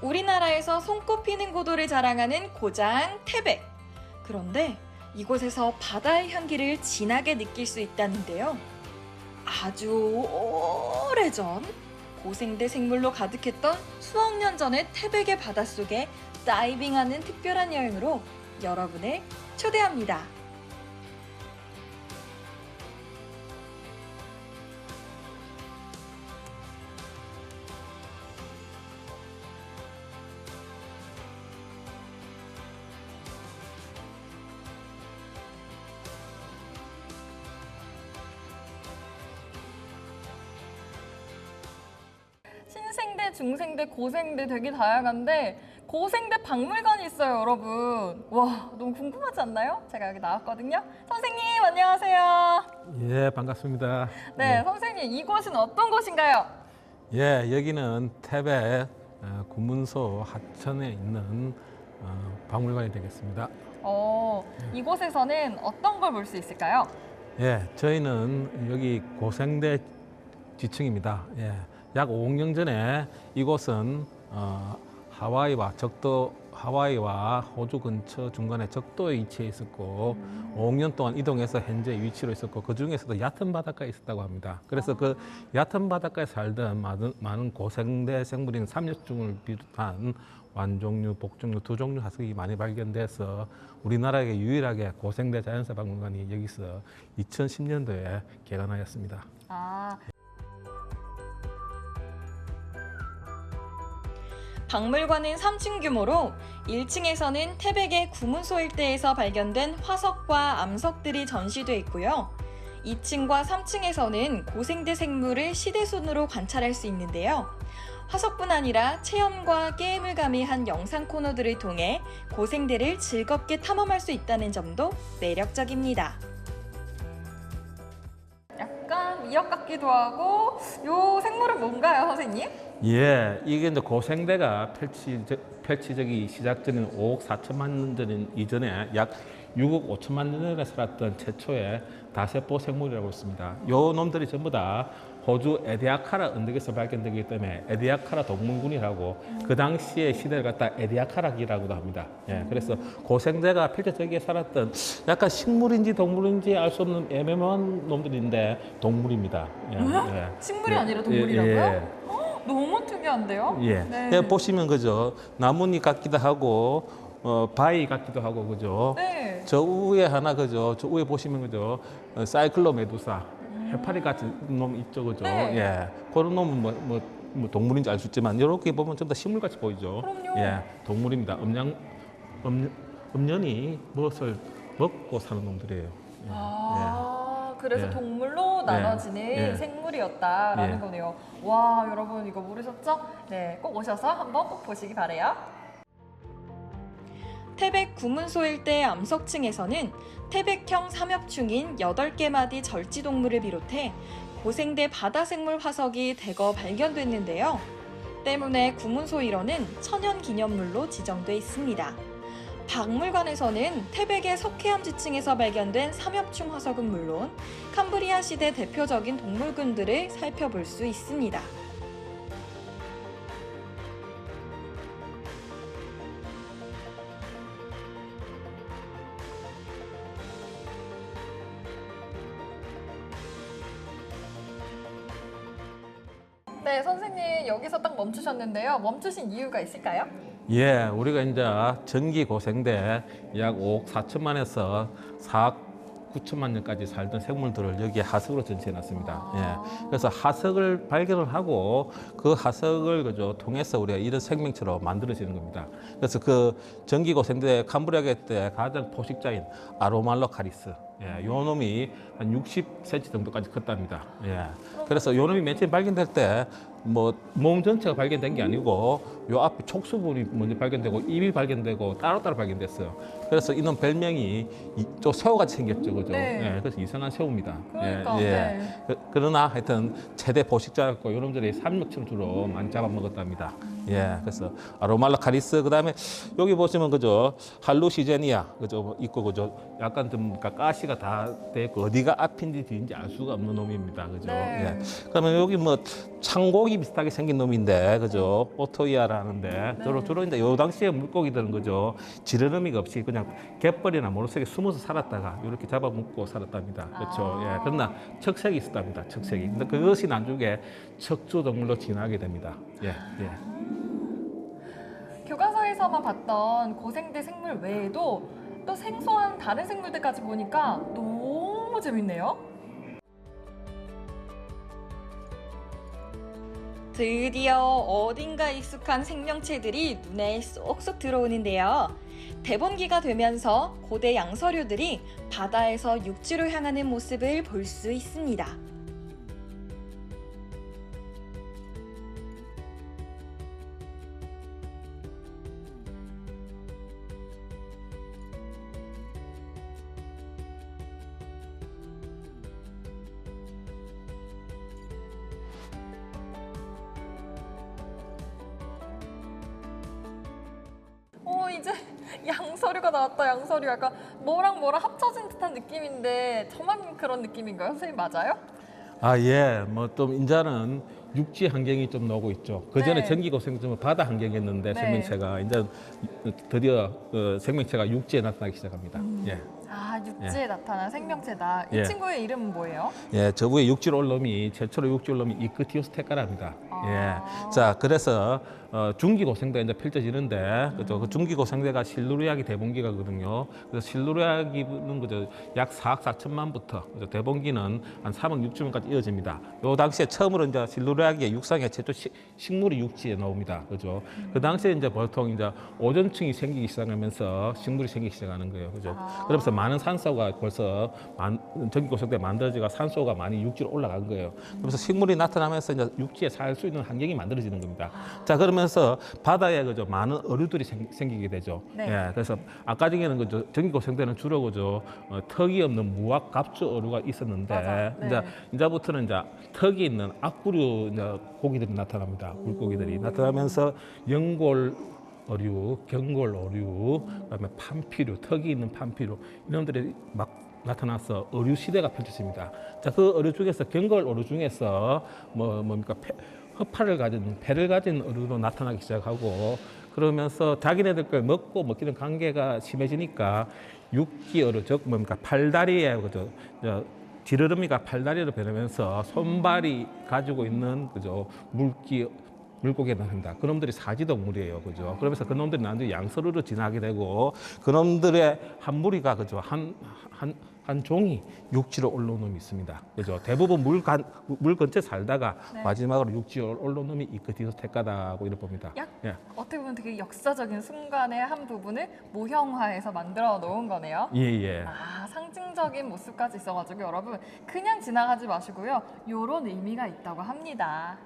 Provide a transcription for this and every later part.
우리나라에서 손꼽히는 고도를 자랑하는 고장 태백. 그런데 이곳에서 바다의 향기를 진하게 느낄 수 있다는데요. 아주 오래전 고생대 생물로 가득했던 수억 년 전의 태백의 바닷속에 다이빙하는 특별한 여행으로 여러분을 초대합니다. 중생대, 고생대 되게 다양한데 고생대 박물관이 있어요, 여러분. 와, 너무 궁금하지 않나요? 제가 여기 나왔거든요. 선생님, 안녕하세요. 예, 반갑습니다. 네, 선생님, 이곳은 어떤 곳인가요? 예, 여기는 태백 어, 군문소 하천에 있는 어, 박물관이 되겠습니다. 어, 이곳에서는 어떤 걸 볼 수 있을까요? 예, 저희는 여기 고생대 지층입니다. 예, 약 5억 년 전에 이곳은 어, 하와이와 적도 하와이와 호주 근처 중간에 적도에 위치해 있었고 5억 년 동안 이동해서 현재 위치로 있었고 그 중에서도 얕은 바닷가에 있었다고 합니다. 그래서 그 얕은 바닷가에 살던 많은, 많은 고생대 생물인 삼엽중을 비롯한 완종류, 복종류 두 종류 화석이 많이 발견돼서 우리나라에 유일하게 고생대 자연사 박물관이 여기서 2010년도에 개관하였습니다. 아. 박물관은 3층 규모로 1층에서는 태백의 구문소 일대에서 발견된 화석과 암석들이 전시돼 있고요. 2층과 3층에서는 고생대 생물을 시대순으로 관찰할 수 있는데요. 화석뿐 아니라 체험과 게임을 가미한 영상 코너들을 통해 고생대를 즐겁게 탐험할 수 있다는 점도 매력적입니다. 약간 미역 같기도 하고 요 생물은 뭔가요, 선생님? 예, 이게 이제 고생대가 펼치, 펼치적이 시작되는 5억 4천만 년전 이전에 약 6억 5천만 년 전에 살았던 최초의 다세포 생물이라고 있습니다. 요 놈들이 전부 다 호주 에디아카라 언덕에서 발견되기 때문에 에디아카라 동물군이라고 그 당시의 시대를 갖다 에디아카락이라고도 합니다. 예, 그래서 고생대가 펼쳐지게 살았던 약간 식물인지 동물인지 알 수 없는 애매모한 놈들인데 동물입니다. 예, 예. 식물이 예, 아니라 예, 동물이라고요? 예. 너무 특이한데요? 예. 네. 예, 보시면 그죠. 나뭇잎 같기도 하고 어, 바위 같기도 하고 그죠. 네. 저 위에 하나 그죠. 저 위에 보시면 그죠. 어, 사이클로 메두사 해파리 같은 놈 있죠 그죠. 네. 예. 그런 놈은 뭐, 뭐, 뭐 동물인지 알 수 있지만 이렇게 보면 좀 더 식물 같이 보이죠. 그럼요. 예. 동물입니다. 음양 음, 음년이 무엇을 먹고 사는 놈들이에요. 예. 아, 그래서 예. 동물로 나눠지는 예. 생물이었다라는 예. 거네요. 와, 여러분 이거 모르셨죠? 네, 꼭 오셔서 한번 꼭 보시기 바래요. 태백 구문소 일대 암석층에서는 태백형 삼엽충인 8개 마디 절지동물을 비롯해 고생대 바다생물 화석이 대거 발견됐는데요. 때문에 구문소 일원은 천연기념물로 지정돼 있습니다. 박물관에서는 태백의 석회암 지층에서 발견된 삼엽충 화석은 물론 캄브리아 시대 대표적인 동물군들을 살펴볼 수 있습니다. 네, 선생님 여기서 딱 멈추셨는데요. 멈추신 이유가 있을까요? 예, 우리가 이제 전기 고생대 약 5억 4천만에서 4억 9천만 년까지 살던 생물들을 여기에 하석으로 전시해 놨습니다. 예. 그래서 하석을 발견을 하고 그 하석을 그죠 통해서 우리가 이런 생명체로 만들어지는 겁니다. 그래서 그 전기 고생대 캄브리아계 때 가장 포식자인 아로말로카리스 예, 요 놈이 한 60cm 정도까지 컸답니다. 예. 그래서 요 놈이 맨 처음 발견될 때 뭐 몸 전체가 발견된 게 아니고 요 앞에 촉수부분이 먼저 발견되고 입이 발견되고 따로따로 발견됐어요. 그래서 이놈 별명이 이, 또 새우같이 생겼죠, 그죠? 네. 예, 그래서 이상한 새우입니다. 그러니까, 예, 예. 네. 그, 그러나 하여튼 최대 포식자였고 요놈들이 삼육체를 주로 많이 잡아먹었답니다. 예, 그래서 아로말라 카리스 그다음에 여기 보시면 그죠 할루시제니아 그죠 있고 그죠 약간 좀 가시가 다 돼 있고 어디가 앞인지 뒤인지 알 수가 없는 놈입니다. 그죠? 네. 예. 그러면 여기 뭐 창고기 비슷하게 생긴 놈인데 그죠 오토이아라는데 주로 주로 이제 요 당시에 물고기들은 그죠 지르름이가 없이 그냥 갯벌이나 모래속에 숨어서 살았다가 이렇게 잡아먹고 살았답니다. 그렇죠. 아. 예. 그러나 척색이 있었답니다. 척색이. 근데 그것이 나중에 척추 동물로 진화하게 됩니다. 예. 예. 교과서에서만 봤던 고생대 생물 외에도 또 생소한 다른 생물들까지 보니까 너무 재밌네요. 드디어 어딘가 익숙한 생명체들이 눈에 쏙쏙 들어오는데요. 대본기가 되면서 고대 양서류들이 바다에서 육지로 향하는 모습을 볼 수 있습니다. 양서류가 나왔다 양서류 약간 뭐랑 뭐랑 합쳐진 듯한 느낌인데 저만 그런 느낌인가요? 선생님 맞아요? 아, 예. 뭐 좀 인자는 육지 환경이 좀 나오고 있죠. 그 전에 네. 전기고생점은 바다 환경이었는데 네. 생명체가 이제 드디어 어, 생명체가 육지에 나타나기 시작합니다. 예. 아 육지에 나타난 생명체다. 이 예. 친구의 이름은 뭐예요? 예, 저부에 육지로 올 놈이 최초로 육지로 올 놈이 이크티오스 테카랍니다. 아. 예. 자, 그래서 어, 중기고생대가 이제 펼쳐지는데 그죠? 그 중기고생대가 실루리아기 대봉기가거든요. 그래서 실루리아기는 그죠? 약 4억 4천만부터 그죠? 대봉기는 한 3억 6천만까지 이어집니다. 요 당시에 처음으로 이제 실루리아기의 육상에 최초 시- 식물이 육지에 나옵니다. 그죠? 그 당시에 이제 보통 이제 오존층이 생기기 시작하면서 식물이 생기기 시작하는 거예요. 그죠? 아. 그러면서 많은 산소가 벌써 만, 전기고속대 만들어지고 산소가 많이 육지로 올라간 거예요. 그래서 식물이 나타나면서 이제 육지에 살 수 있는 환경이 만들어지는 겁니다. 자 그러면서 바다에 그죠 많은 어류들이 생, 생기게 되죠. 네. 예, 그래서 아까 전에는 그죠 전기고속대는 주로 그죠 어, 턱이 없는 무악 갑주 어류가 있었는데 맞아. 네. 이제 이제부터는 이제 턱이 있는 악구류 이제 고기들이 나타납니다. 물고기들이 나타나면서 연골 어류, 경골 어류, 그다음에 판피류, 턱이 있는 판피류 이놈들이 막 나타나서 어류 시대가 펼쳐집니다. 자, 그 어류 중에서 경골 어류 중에서 뭐 뭡니까 폐, 허파를 가진 배를 가진 어류로 나타나기 시작하고 그러면서 자기네들 걸 먹고 먹기는 관계가 심해지니까 육지 어류 즉 뭡니까 팔다리에 그죠 저 지르르미가 팔다리로 변하면서 손발이 가지고 있는 그죠 물기 물고기에 나옵니다. 그놈들이 사지동물이에요, 그죠? 그러면서 그놈들이 나중에 양서류로 진화하게 되고 그놈들의 한 무리가 그죠 한 한 한 종이 육지로 올라온 놈이 있습니다. 그죠? 대부분 물, 간, 물 근처에 살다가 네. 마지막으로 육지로 올라온 놈이 이크티스 테카다고 이래 봅니다. 약 예. 어떻게 보면 되게 역사적인 순간의 한 부분을 모형화해서 만들어 놓은 거네요. 예, 예. 아 상징적인 모습까지 있어가지고 여러분 그냥 지나가지 마시고요. 요런 의미가 있다고 합니다.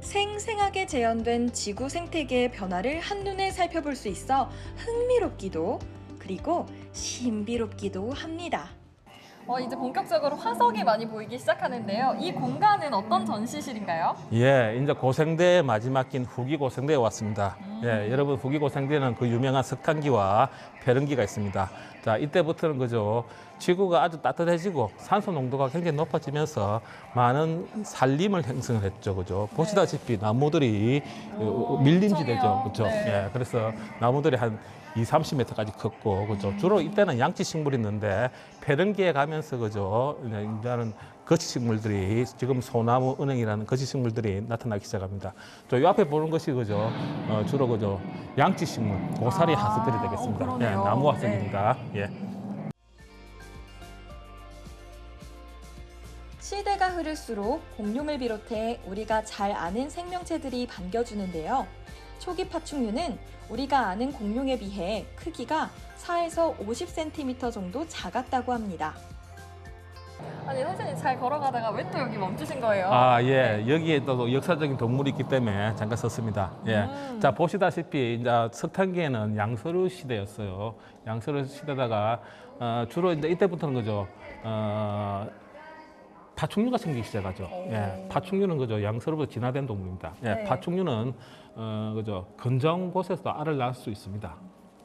생생하게 재현된 지구 생태계의 변화를 한눈에 살펴볼 수 있어 흥미롭기도 그리고 신비롭기도 합니다. 어, 이제 본격적으로 화석이 많이 보이기 시작하는데요. 이 공간은 어떤 전시실인가요? 예, 이제 고생대의 마지막인 후기 고생대에 왔습니다. 예, 여러분 후기 고생대는 그 유명한 석탄기와 폐른기가 있습니다. 자, 이때부터는 그죠. 지구가 아주 따뜻해지고 산소 농도가 굉장히 높아지면서 많은 산림을 형성을 했죠. 그죠. 보시다시피 나무들이 어, 밀림지 되죠. 엄청해요. 그죠. 네. 예, 그래서 나무들이 한 2, 30m까지 컸고, 그죠. 주로 이때는 양치 식물이 있는데, 폐른기에 가면서, 그죠. 이제 이제는 거치식물들이 지금 소나무 은행이라는 거치식물들이 나타나기 시작합니다. 저 이 앞에 보는 것이 그죠. 어, 주로 그죠. 양치식물, 고사리 아, 어, 되겠습니다. 예, 그러네요. 나무 화석입니다. 예. 시대가 시대가 흐를수록 공룡을 비롯해 우리가 잘 아는 생명체들이 반겨주는데요. 초기 파충류는 우리가 아는 공룡에 비해 크기가 4에서 50cm 정도 작았다고 합니다. 아니 선생님 잘 걸어가다가 왜 또 여기 멈추신 거예요? 아, 예. 여기에 또 역사적인 동물이 있기 때문에 잠깐 섰습니다. 예. 음. 자, 보시다시피 이제 석탄기에는 양서류 시대였어요. 양서류 시대다가 어, 주로 이제 이때부터는 그죠. 어, 파충류가 생기기 시작하죠. 예. 파충류는 그죠. 양서류보다 진화된 동물입니다. 예. 네. 파충류는 어, 그죠. 건조한 곳에서 알을 낳을 수 있습니다.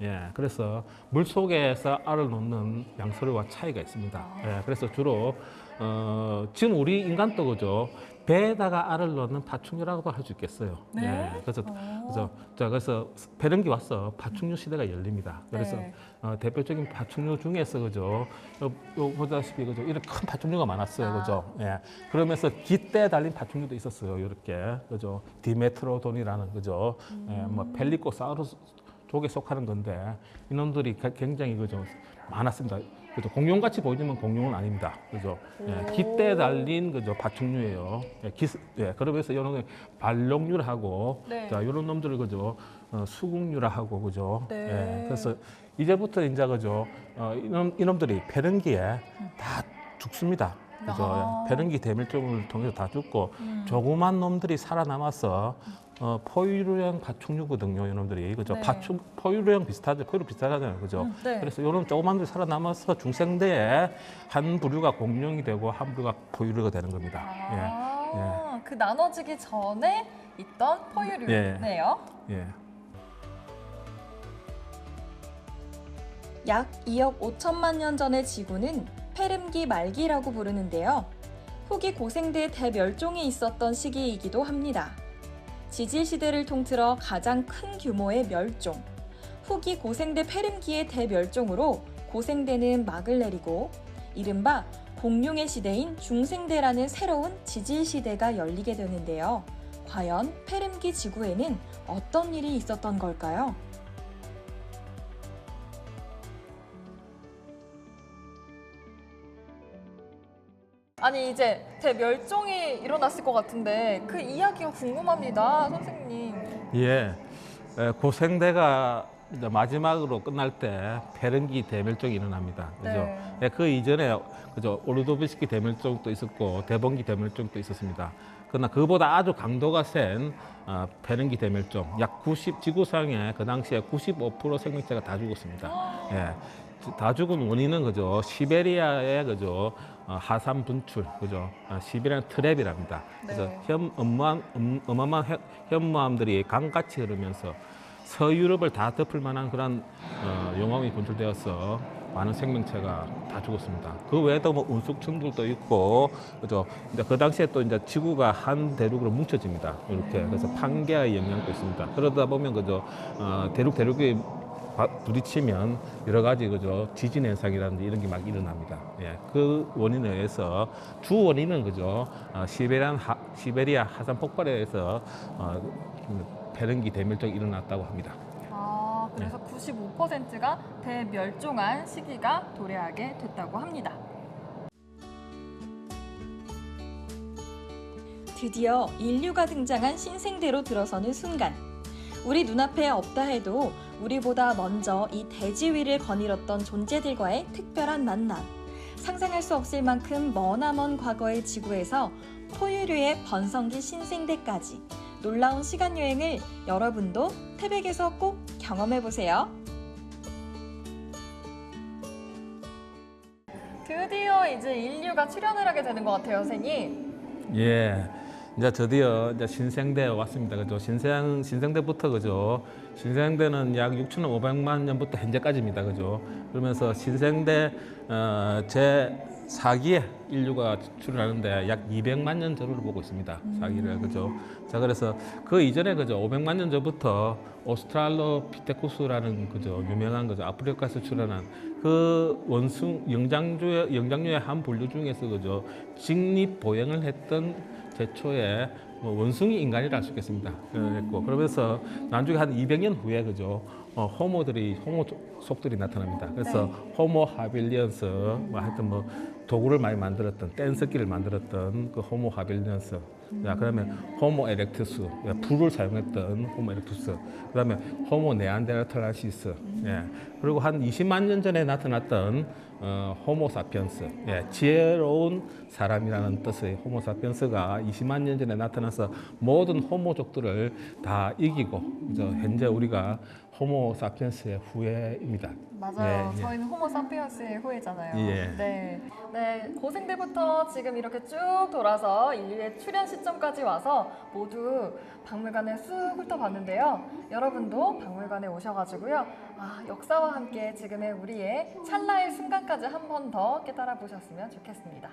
예, 그래서 물 속에서 알을 놓는 양서류와 차이가 있습니다. 예, 그래서 주로 어, 지금 우리 인간도 그죠 배에다가 알을 넣는 파충류라고도 할수 있겠어요. 네? 예, 그래서 그래서 자 그래서 배령기 와서 파충류 시대가 열립니다. 그래서 네. 어, 대표적인 파충류 중에서 그죠 요, 요 보다시피 그죠 이런 큰 파충류가 많았어요. 아. 그죠. 예, 그러면서 깃대에 달린 파충류도 있었어요. 이렇게 그죠 디메트로돈이라는 그죠 예, 뭐 펠리코사우루스 쪽에 속하는 건데 이놈들이 가- 굉장히 그죠 많았습니다. 그죠 공룡같이 보이지만 공룡은 아닙니다. 그죠 예, 깃대에 달린 그죠 파충류예요. 예, 기, 예, 그러면서 이런 발룡류를 하고 네. 자 이런 놈들을 그죠 어, 수국류라 하고 그죠. 네. 예, 그래서 이제부터 이제 그죠 어, 이놈 이놈들이 폐른기에 다 죽습니다. 그죠 아. 폐른기 대멸종을 통해서 다 죽고 음. 조그만 놈들이 살아남아서 어, 포유류형 파충류거든요, 이놈들이 그죠? 네. 파충 포유류형 비슷하죠, 포유류 비슷하잖아요, 그죠? 음, 네. 그래서 이런 조그만들이 살아남아서 중생대에 한 부류가 공룡이 되고 한 부류가 포유류가 되는 겁니다. 아, 그 나눠지기 전에 있던 포유류네요. 예, 예. 약 2억 5천만 년 전의 지구는 페름기 말기라고 부르는데요. 후기 고생대 대멸종이 있었던 시기이기도 합니다. 지질 시대를 통틀어 가장 큰 규모의 멸종. 후기 고생대 페름기의 대멸종으로 고생대는 막을 내리고 이른바 공룡의 시대인 중생대라는 새로운 지질 시대가 열리게 되는데요. 과연 페름기 지구에는 어떤 일이 있었던 걸까요? 아니 이제 대멸종이 일어났을 것 같은데 그 이야기가 궁금합니다, 선생님. 예, 에, 고생대가 이제 마지막으로 끝날 때 페른기 대멸종이 일어납니다. 그죠? 네. 예, 그 이전에 그죠 오르도비스키 대멸종도 있었고 대봉기 대멸종도 있었습니다. 그러나 그보다 아주 강도가 센 어, 페른기 대멸종 약 90, 지구상의 그 당시에 95% 생명체가 다 죽었습니다. 예. 다 죽은 원인은 그죠 시베리아의 그죠 어, 하산 분출 그죠 어, 시베리아 트랩이랍니다. 그래서 네. 현 어마한 음, 현- 현무암들이 강같이 흐르면서 서유럽을 다 덮을 만한 그런 어, 용암이 분출되어서 많은 생명체가 다 죽었습니다. 그 외에도 뭐 운석층들도 있고 그죠. 이제 그 당시에 또 이제 지구가 한 대륙으로 뭉쳐집니다. 이렇게 그래서 판ge의 영향도 있습니다. 그러다 보면 그죠 어, 대륙 대륙이 바- 부딪히면 여러 가지 그죠 지진 현상이라든지 이런 게 막 일어납니다. 예, 그 원인에 의해서 주 원인은 그죠 어, 시베리안 하, 시베리아 하산 폭발에 의해서 어, 배릉기 대멸종이 일어났다고 합니다. 아, 그래서 네. 95%가 대멸종한 시기가 도래하게 됐다고 합니다. 드디어 인류가 등장한 신생대로 들어서는 순간. 우리 눈앞에 없다 해도 우리보다 먼저 이 대지 위를 거닐었던 존재들과의 특별한 만남. 상상할 수 없을 만큼 머나먼 과거의 지구에서 포유류의 번성기 신생대까지 놀라운 시간 여행을 여러분도 태백에서 꼭 경험해 보세요. 드디어 이제 인류가 출현을 하게 되는 것 같아요, 선생님. 예. 이제 드디어 이제 신생대에 왔습니다. 그죠? 신생 신생대부터 그죠? 신생대는 약 6,500만 년부터 현재까지입니다. 그죠? 그러면서 신생대 어, 제 4기에 인류가 출현하는데 약 200만 년 전으로 보고 있습니다. 4기를 그죠? 자 그래서 그 이전에 그죠? 500만 년 전부터 오스트랄로피테쿠스라는 그죠? 유명한 그죠? 아프리카에서 출현한 그 원숭 영장류의 영장류의 한 분류 중에서 그죠? 직립 보행을 했던 최초의 뭐 원숭이 인간이라 할 수 있겠습니다. 그랬고 그러면서 나중에 한 200년 후에 그죠? 어, 호모들이 호모 속들이 나타납니다. 그래서 호모 하빌리언스 뭐 하여튼 뭐 도구를 많이 만들었던 뗀석기를 만들었던 그 호모 하빌리언스. 야 그다음에 호모 에렉투스 야, 불을 사용했던 호모 에렉투스. 그다음에 호모 네안데르탈라시스. 예. 그리고 한 20만 년 전에 나타났던 어, 호모 사피언스 예 지혜로운 사람이라는 뜻의 호모 사피언스가 20만 년 전에 나타나서 모든 호모족들을 다 이기고 이제 현재 우리가 호모 사피언스의 후예입니다. 맞아요. 예, 예. 저희는 호모 사피언스의 후예잖아요. 예. 네. 네. 고생대부터 지금 이렇게 쭉 돌아서 인류의 출현 시점까지 와서 모두 박물관을 쑥 훑어봤는데요. 여러분도 박물관에 오셔가지고요. 아, 역사와 함께 지금의 우리의 찰나의 순간까지 한 번 더 깨달아 보셨으면 좋겠습니다.